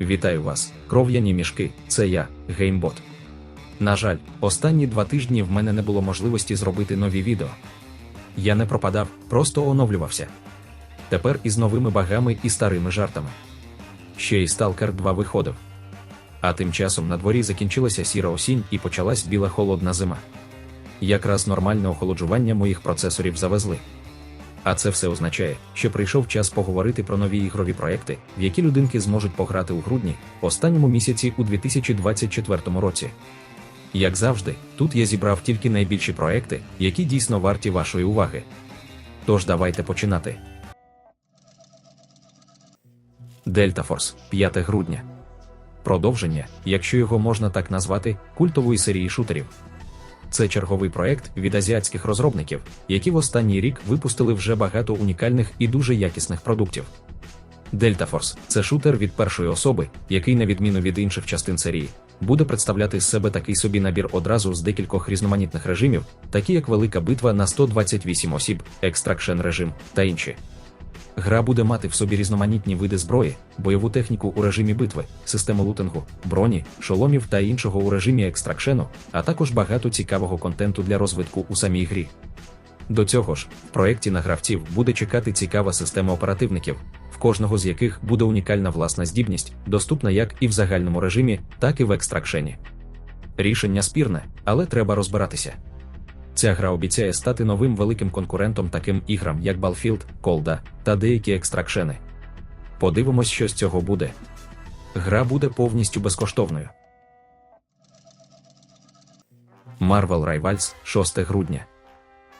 Вітаю вас, кров'яні мішки, це я, Геймбот. На жаль, останні два тижні в мене не було можливості зробити нові відео. Я не пропадав, просто оновлювався. Тепер із новими багами і старими жартами. Ще й Stalker 2 виходив. А тим часом на дворі закінчилася сіра осінь і почалась біла холодна зима. Якраз нормальне охолоджування моїх процесорів завезли. А це все означає, що прийшов час поговорити про нові ігрові проекти, в які людинки зможуть пограти у грудні, останньому місяці у 2024 році. Як завжди, тут я зібрав тільки найбільші проекти, які дійсно варті вашої уваги. Тож давайте починати. Delta Force, 5 грудня. Продовження, якщо його можна так назвати, культової серії шутерів. Це черговий проект від азіатських розробників, які в останній рік випустили вже багато унікальних і дуже якісних продуктів. Delta Force – це шутер від першої особи, який, на відміну від інших частин серії, буде представляти з себе такий собі набір одразу з декількох різноманітних режимів, такі як велика битва на 128 осіб, екстракшен режим та інші. Гра буде мати в собі різноманітні види зброї, бойову техніку у режимі битви, систему лутингу, броні, шоломів та іншого у режимі екстракшену, а також багато цікавого контенту для розвитку у самій грі. До цього ж, в проєкті на гравців буде чекати цікава система оперативників, в кожного з яких буде унікальна власна здібність, доступна як і в загальному режимі, так і в екстракшені. Рішення спірне, але треба розбиратися. Ця гра обіцяє стати новим великим конкурентом таким іграм, як Battlefield, Колда та деякі екстракшени. Подивимось, що з цього буде. Гра буде повністю безкоштовною. Marvel Rivals 6 грудня.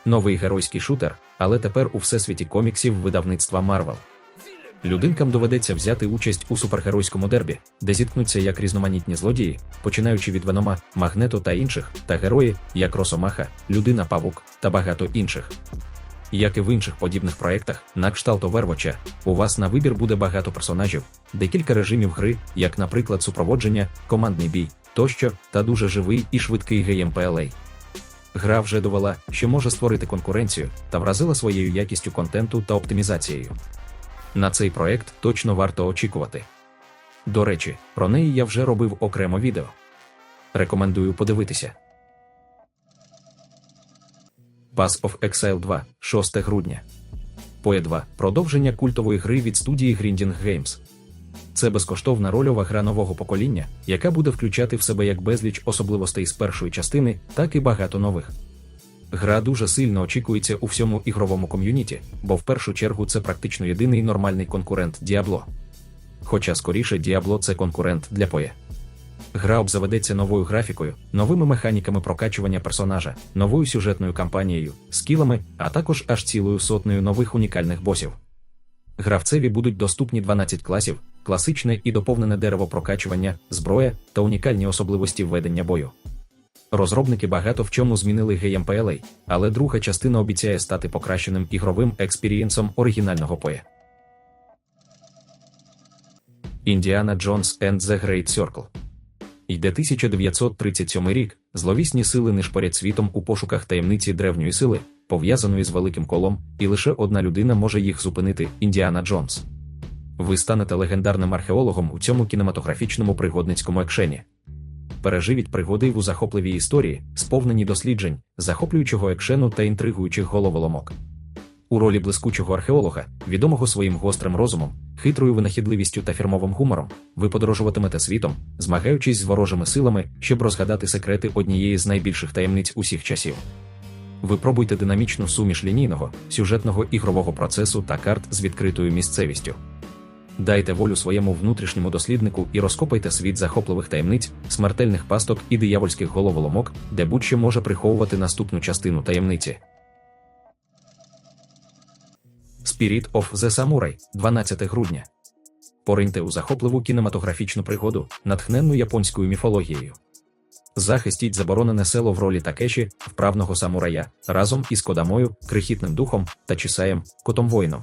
Новий геройський шутер, але тепер у всесвіті коміксів видавництва Marvel. Людинкам доведеться взяти участь у супергеройському дербі, де зіткнуться як різноманітні злодії, починаючи від Венома, Магнето та інших, та герої, як Росомаха, Людина Павук та багато інших. Як і в інших подібних проєктах, на кшталт Overwatch, у вас на вибір буде багато персонажів, декілька режимів гри, як, наприклад, супроводження, командний бій, тощо, та дуже живий і швидкий геймплей. Гра вже довела, що може створити конкуренцію та вразила своєю якістю контенту та оптимізацією. На цей проект точно варто очікувати. До речі, про неї я вже робив окремо відео. Рекомендую подивитися. Pass of Exile 2, 6 грудня. PoE 2 продовження культової гри від студії Grinding Games. Це безкоштовна рольова гра нового покоління, яка буде включати в себе як безліч особливостей з першої частини, так і багато нових. Гра дуже сильно очікується у всьому ігровому ком'юніті, бо в першу чергу це практично єдиний нормальний конкурент Діабло. Хоча скоріше Діабло це конкурент для PoE. Гра обзаведеться новою графікою, новими механіками прокачування персонажа, новою сюжетною кампанією, скілами, а також аж цілою сотнею нових унікальних босів. Гравцеві будуть доступні 12 класів, класичне і доповнене дерево прокачування, зброя та унікальні особливості ведення бою. Розробники багато в чому змінили геймплей, але друга частина обіцяє стати покращеним ігровим експірієнсом оригінального PoE. Індіана Джонс and the Great Circle Йде 1937 рік, зловісні сили нишпорять світом у пошуках таємниці древньої сили, пов'язаної з великим колом, і лише одна людина може їх зупинити Індіана Джонс. Ви станете легендарним археологом у цьому кінематографічному пригодницькому екшені. Переживіть пригоди у захопливій історії, сповнені досліджень, захоплюючого екшену та інтригуючих головоломок. У ролі блискучого археолога, відомого своїм гострим розумом, хитрою винахідливістю та фірмовим гумором, ви подорожуватимете світом, змагаючись з ворожими силами, щоб розгадати секрети однієї з найбільших таємниць усіх часів. Випробуйте динамічну суміш лінійного, сюжетного ігрового процесу та карт з відкритою місцевістю. Дайте волю своєму внутрішньому досліднику і розкопайте світ захопливих таємниць, смертельних пасток і диявольських головоломок, де будь-що може приховувати наступну частину таємниці. Spirit of the Samurai, 12 грудня. Пориньте у захопливу кінематографічну пригоду, натхненну японською міфологією. Захистіть заборонене село в ролі Такеші, вправного самурая, разом із Кодамою, крихітним духом та Чисаєм, котом воїном.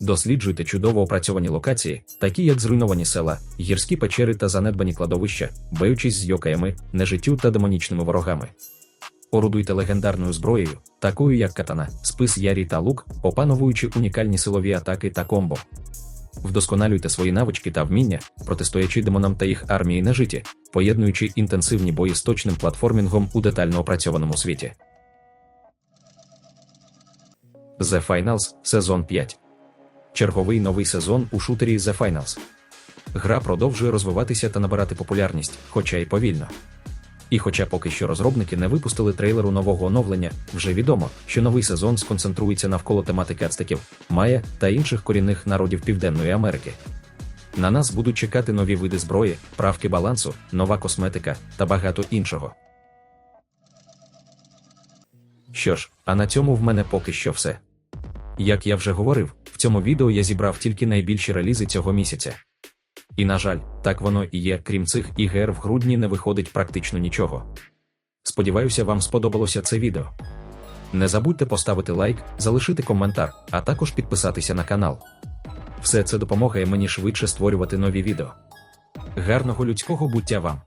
Досліджуйте чудово опрацьовані локації, такі як зруйновані села, гірські печери та занедбані кладовища, баючись з йокаями, нежиттю та демонічними ворогами. Орудуйте легендарною зброєю, такою як катана, спис ярі та лук, опановуючи унікальні силові атаки та комбо. Вдосконалюйте свої навички та вміння, протистоячи демонам та їх армії нежиті, поєднуючи інтенсивні бої з точним платформінгом у детально опрацьованому світі. The Finals сезон 5. Черговий новий сезон у шутері The Finals. Гра продовжує розвиватися та набирати популярність, хоча й повільно. І хоча поки що розробники не випустили трейлеру нового оновлення, вже відомо, що новий сезон сконцентрується навколо тематики ацтеків, майя та інших корінних народів Південної Америки. На нас будуть чекати нові види зброї, правки балансу, нова косметика та багато іншого. Що ж, а на цьому в мене поки що все. Як я вже говорив, цьому відео я зібрав тільки найбільші релізи цього місяця. І на жаль, так воно і є, крім цих ігр в грудні не виходить практично нічого. Сподіваюся, вам сподобалося це відео. Не забудьте поставити лайк, залишити коментар, а також підписатися на канал. Все це допомагає мені швидше створювати нові відео. Гарного людського буття вам!